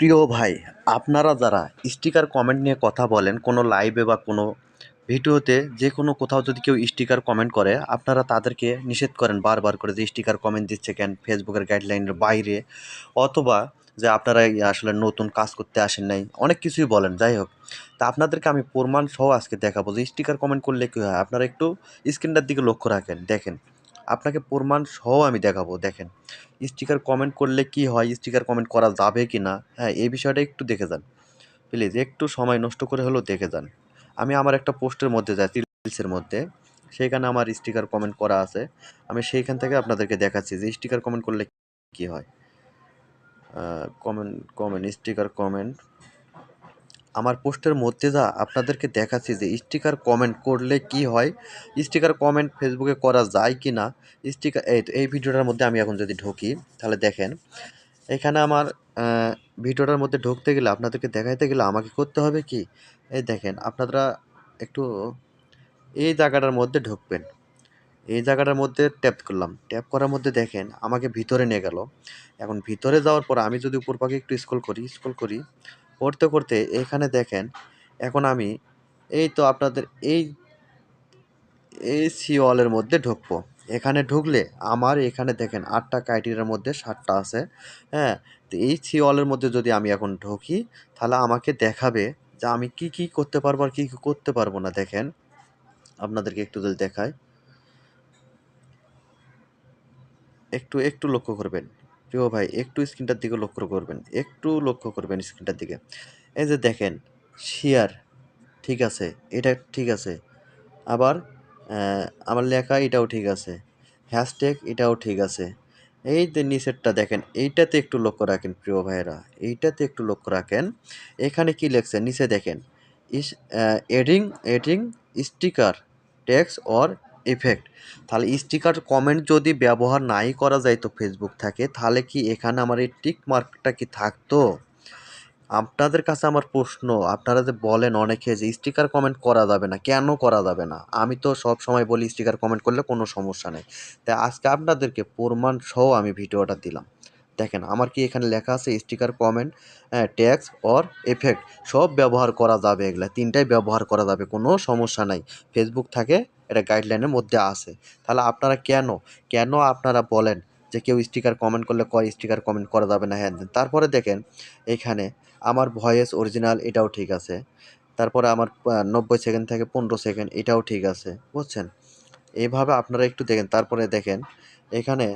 প্রিয় ভাই, আপনারা যারা স্টিকার কমেন্ট নিয়ে কথা বলেন, কোনো লাইভে বা কোনো ভিডিওতে যে কোনো কোথাও যদি কেউ স্টিকার কমেন্ট করে, আপনারা তাদেরকে নিষেধ করেন বারবার করে যে স্টিকার কমেন্ট দিচ্ছে কেন ফেসবুকের গাইডলাইনের বাইরে, অথবা যে আপনারা আসলে নতুন কাজ করতে আসেন নাই, অনেক কিছুই বলেন, যাই হোক। তা আপনাদেরকে আমি প্রমাণ সহ আজকে দেখাবো যে স্টিকার কমেন্ট করলে কী হয়। আপনারা একটু স্ক্রিনটার দিকে লক্ষ্য রাখেন, দেখেন। আপনাকে প্রমাণ সহ আমি দেখাবো, দেখেন। স্টিকার কমেন্ট করলে কি হয় স্টিকার কমেন্ট করা যাবে কি না হ্যাঁ এই বিষয়টা একটু দেখে যান। প্লিজ একটু সময় নষ্ট করে হলেও দেখে যান। আমি আমার একটা পোস্টের মধ্যে যাই রিলসের মধ্যে, সেইখানে আমার স্টিকার কমেন্ট করা আছে। আমি সেইখান থেকে আপনাদেরকে দেখাচ্ছি যে স্টিকার কমেন্ট করলে কি হয়। কমেন্ট কমেন্ট স্টিকার কমেন্ট আমার পোস্টের মধ্যে যা আপনাদেরকে দেখাচ্ছি যে স্টিকার কমেন্ট করলে কি হয়, স্টিকার কমেন্ট ফেসবুকে করা যায় কি না, স্টিকার, এই এই ভিডিওটার মধ্যে আমি এখন যদি ঢুকি, তাহলে দেখেন, এখানে আমার ভিডিওটার মধ্যে ঢুকতে গেলে আপনাদেরকে দেখাইতে গেলে আমাকে করতে হবে কি, এই দেখেন, আপনারা একটু এই জায়গাটার মধ্যে ঢুকবেন, এই জায়গাটার মধ্যে ট্যাপ করলাম, ট্যাপ করার মধ্যে দেখেন, আমাকে ভিতরে নিয়ে গেল, এখন ভিতরে যাওয়ার পর আমি যদি উপর পাখি একটু স্ক্রল করি স্ক্রল করি করতে করতে এখানে দেখেন, এখন আমি এই তো আপনাদের এই এই সি ওয়ালের মধ্যে ঢুকবো। এখানে ঢুকলে আমার এখানে দেখেন আটটা ক্রাইটেরিয়ার মধ্যে সাতটা আছে হ্যাঁ? তো এই সি ওয়ালের মধ্যে যদি আমি এখন ঢুকি, তাহলে আমাকে দেখাবে যে আমি কি কি করতে পারব আর কী কী করতে পারব না। দেখেন, আপনাদেরকে একটু যদি দেখায় একটু একটু লক্ষ্য করবেন। প্রিয় ভাই, একটু স্ক্রিনটার দিকে লক্ষ্য করবেন, একটু লক্ষ্য করবেন স্ক্রিনটার দিকে। এই যে দেখেন শেয়ার ঠিক আছে, এটা ঠিক আছে। আবার আমার লেখা এটাও ঠিক আছে হ্যাশট্যাগ এটাও ঠিক আছে। এই যে নিচেরটা দেখেন, এইটাতে একটু লক্ষ্য রাখেন প্রিয় ভাইয়েরা, এইটাতে একটু লক্ষ্য রাখেন। এখানে কি লেখছে? নিচে দেখেন is editing editing sticker text or effect তাহলে স্টিকার কমেন্ট যদি ব্যবহার নাই করা যায় তো ফেসবুক থাকে, তাহলে কি এখানে আমার এই টিক মার্কটা কি থাকতো? আপনাদের কাছে আমার প্রশ্ন, আপনারা যে বলেন অনেকে যে স্টিকার কমেন্ট করা যাবে না, কেন করা যাবে না? আমি তো সব সময় বলি স্টিকার কমেন্ট করলে কোনো সমস্যা নেই। তাই আজকে আপনাদেরকে প্রমাণ সহ আমি ভিডিওটা দিলাম। দেখেন, আমার কি এখানে লেখা আছে sticker comment text or effect সব ব্যবহার করা যাবে এগুলা, তিনটাই ব্যবহার করা যাবে, কোনো সমস্যা নাই। ফেসবুক থাকে এটা গাইডলাইনের মধ্যে আছে। তাহলে আপনারা কেন কেন আপনারা বলেন যে কেউ স্টিকার কমেন্ট করলে কয় স্টিকার কমেন্ট করা যাবে না? হ্যাঁ তারপরে দেখেন, এখানে আমার ভয়েস অরিজিনাল এটাও ঠিক আছে। তারপরে আমার নব্বই সেকেন্ড থেকে পনেরো সেকেন্ড এটাও ঠিক আছে, বুঝছেন? এইভাবে আপনারা একটু দেখেন। তারপরে দেখেন, এখানে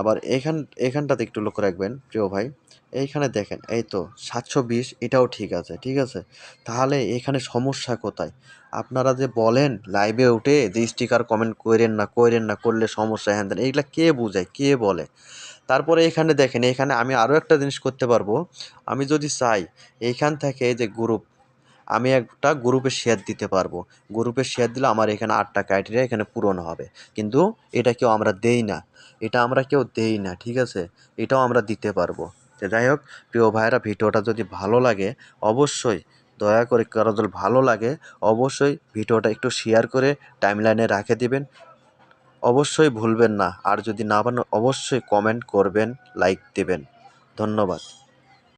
আবার এখান, এখানটাতে একটু লক্ষ্য রাখবেন, প্রিয় ভাই। এইখানে দেখেন, এই তো সাতশো বিশ, এটাও ঠিক আছে ঠিক আছে? তাহলে এখানে সমস্যা কোথায়? আপনারা যে বলেন লাইভে উঠে যে স্টিকার কমেন্ট করেন না করেন না, করলে সমস্যা, হ্যান এইগুলা কে বোঝায়, কে বলে? তারপরে এখানে দেখেন, এখানে আমি আরও একটা জিনিস করতে পারব। আমি যদি চাই এইখান থেকে যে গ্রুপ আমি একটা গ্রুপে শেয়ার দিতে পারব। গ্রুপে শেয়ার দিলে আমার এখানে আটটা ক্রাইটেরিয়া এখানে পূরণ হবে। কিন্তু এটা কেউ আমরা দেই না। এটা আমরা কেউ দেই না, ঠিক আছে? এটাও আমরা দিতে পারব। তো যাই হোক, প্রিয় ভাইরা ভিডিওটা যদি ভালো লাগে, অবশ্যই দয়া করে কারও যদি ভালো লাগে, অবশ্যই ভিডিওটা একটু শেয়ার করে টাইমলাইনে রাখে দিবেন। অবশ্যই ভুলবেন না, আর যদি না পারেন, অবশ্যই কমেন্ট করবেন লাইক দেবেন। ধন্যবাদ।